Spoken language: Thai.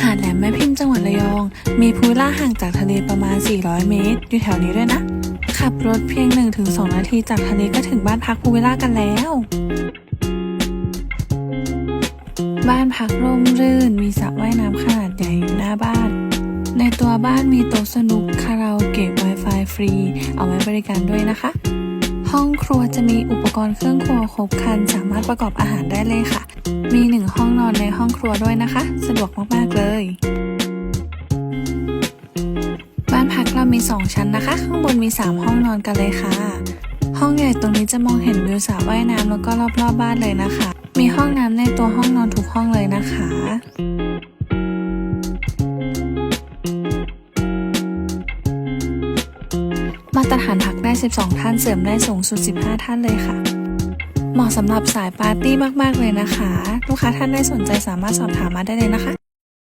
หาดแหลมแม่พิมพ์จังหวัดระยอง มีพูล่าห่างจากทะเลประมาณ 400 เมตร อยู่แถวนี้ด้วยนะ ขับรถเพียง 1-2 นาทีจากทะเลก็ถึงบ้านพักพูล่ากันแล้ว บ้านพักร่มรื่น มีสระว่ายน้ำขนาดใหญ่อยู่หน้าบ้าน ในตัวบ้านมีโต๊ะสนุกคาราโอเกะ Wi-Fi ฟรี เอาไว้บริการด้วยนะคะ ห้องครัวจะมีอุปกรณ์เครื่องครัวครบครันสามารถประกอบอาหารได้เลยค่ะ มีหนึ่งห้องนอนในห้อง รัวด้วยนะคะ สะดวกมากๆเลย บ้านพักเรามี 2 ชั้นนะคะ ข้างบนมี 3 ห้องนอนกันเลยค่ะ ห้องใหญ่ตรงนี้จะมองเห็นวิวสระว่ายน้ำแล้วก็รอบๆบบ้านเลยนะคะ มีห้องน้ำในตัวห้องนอนทุกห้องเลยนะคะมาตรฐานพักได้ 12 ท่าน เสริมได้สูงสุด 15 ท่านเลยค่ะ เหมาะสำหรับสายปาร์ตี้มาก ๆ เลยนะคะ ลูกค้าท่านใดสนใจสามารถสอบถามมาได้เลยนะคะ